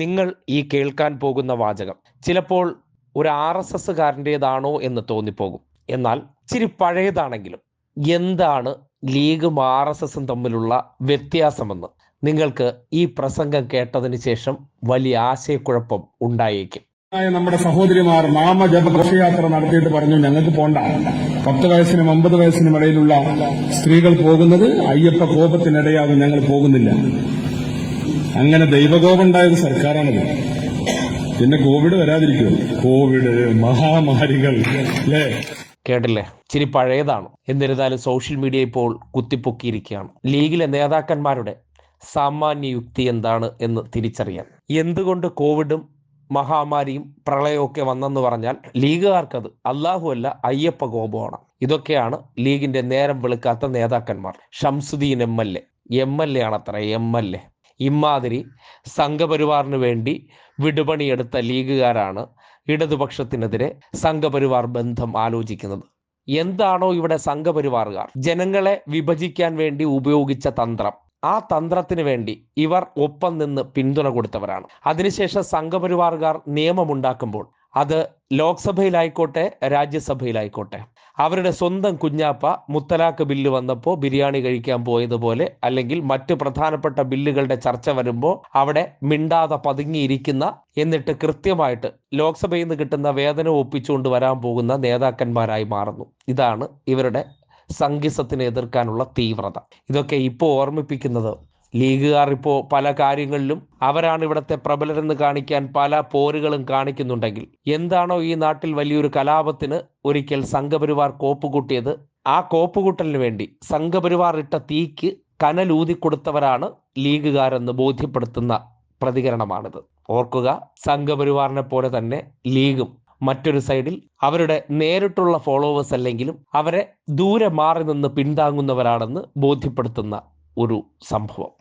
നിങ്ങൾ ഈ കേൾക്കാൻ പോകുന്ന വാചകം. ചിലപ്പോൾ ഒരു ആർ എസ് എസ്സുകാരന്റെതാണോ എന്ന് തോന്നിപ്പോകും. എന്നാൽ ഇച്ചിരി പഴയതാണെങ്കിലും എന്താണ് ലീഗും ആർ എസ് എസും തമ്മിലുള്ള വ്യത്യാസമെന്ന് നിങ്ങൾക്ക് ഈ പ്രസംഗം കേട്ടതിന് ശേഷം വലിയ ആശയക്കുഴപ്പം ഉണ്ടായേക്കും. നമ്മുടെ സഹോദരിമാർ നാമജപ ഘോഷയാത്ര നടത്തിയിട്ട് പറഞ്ഞു ഞങ്ങൾക്ക് പോണ്ട. പത്ത് വയസ്സിനും അമ്പത് വയസ്സിനും ഇടയിലുള്ള സ്ത്രീകൾ പോകുന്നത് അയ്യപ്പ കോപത്തിനിടയാകും ഞങ്ങൾ പോകുന്നില്ല. അങ്ങനെ ദൈവകോപം ഉണ്ടായത് സർക്കാരാണത് പിന്നെ കോവിഡ് വരാതിരിക്കും കോവിഡ് മഹാമാരികൾ അല്ലേ? കേട്ടില്ലേ? ഇച്ചിരി പഴയതാണ്. എന്നിരുന്നാലും സോഷ്യൽ മീഡിയ ഇപ്പോൾ കുത്തിപ്പൊക്കിയിരിക്കുകയാണ്. ലീഗിലെ നേതാക്കന്മാരുടെ സാമാന്യ യുക്തി എന്താണ് എന്ന് തിരിച്ചറിയാൻ. എന്തുകൊണ്ട് കോവിഡും മഹാമാരിയും പ്രളയമൊക്കെ വന്നെന്ന് പറഞ്ഞാൽ ലീഗുകാർക്കത് അല്ലാഹു അല്ല അയ്യപ്പ കോപമാണ് ഇതൊക്കെയാണ് ലീഗിന്റെ നേരം വെളുക്കാത്ത നേതാക്കന്മാർ. Shamsuddin M L A. M L A ആണത്ര M L A. ഇമാതിരി സംഘപരിവാറിന് വേണ്ടി വിടുപണിയെടുത്ത ലീഗുകാരാണ് ഇടതുപക്ഷത്തിനെതിരെ സംഘപരിവാർ ബന്ധം ആലോചിക്കുന്നത്. എന്താണോ ഇവിടെ സംഘപരിവാറുകാർ? ജനങ്ങളെ വിഭജിക്കാൻ വേണ്ടി ഉപയോഗിച്ച തന്ത്രം. ആ തന്ത്രത്തിന് വേണ്ടി ഇവർ ഒപ്പം നിന്ന് പിന്തുണ കൊടുത്തവരാണ്. അതിനുശേഷം സംഘപരിവാറുകാർ നിയമമുണ്ടാക്കുമ്പോൾ അത് ലോക്സഭയിലായിക്കോട്ടെ രാജ്യസഭയിലായിക്കോട്ടെ. അവരുടെ സ്വന്തം കുഞ്ഞാപ്പ മുത്തലാഖ് ബില്ല് വന്നപ്പോൾ ബിരിയാണി കഴിക്കാൻ പോയതുപോലെ അല്ലെങ്കിൽ മറ്റ് പ്രധാനപ്പെട്ട ബില്ലുകളുടെ ചർച്ച വരുമ്പോൾ അവിടെ മിണ്ടാതെ പതുങ്ങിയിരിക്കുന്ന എന്നിട്ട് കൃത്യമായിട്ട് ലോക്സഭയിൽ നിന്ന് കിട്ടുന്ന വേതനം ഒപ്പിച്ചുകൊണ്ട് വരാൻ പോകുന്ന നേതാക്കന്മാരായി മാറുന്നു. ഇതാണ് ഇവരുടെ സംഘിസത്തിനെ എതിർക്കാനുള്ള തീവ്രത. ഇതൊക്കെ ഇപ്പോൾ ഓർമ്മിപ്പിക്കുന്നത് ലീഗുകാർ ഇപ്പോൾ പല കാര്യങ്ങളിലും അവരാണ് ഇവിടുത്തെ പ്രബലരെന്ന് കാണിക്കാൻ പല പോരുകളും കാണിക്കുന്നുണ്ടെങ്കിൽ എന്താണോ ഈ നാട്ടിൽ വലിയൊരു കലാപത്തിന് ഒരിക്കൽ സംഘപരിവാർ കോപ്പുകൂട്ടിയത്. ആ കോപ്പുകൂട്ടലിന് വേണ്ടി സംഘപരിവാർ ഇട്ട തീക്ക് കനലൂതി കൊടുത്തവരാണ് ലീഗുകാരെന്ന് ബോധ്യപ്പെടുത്തുന്ന പ്രതികരണമാണിത്. ഓർക്കുക സംഘപരിവാറിനെ പോലെ തന്നെ ലീഗും മറ്റൊരു സൈഡിൽ അവരുടെ നേരിട്ടുള്ള ഫോളോവേഴ്സ് അല്ലെങ്കിലും അവരെ ദൂരെ മാറി നിന്ന് പിന്താങ്ങുന്നവരാണെന്ന് ബോധ്യപ്പെടുത്തുന്ന ഒരു സംഭവം.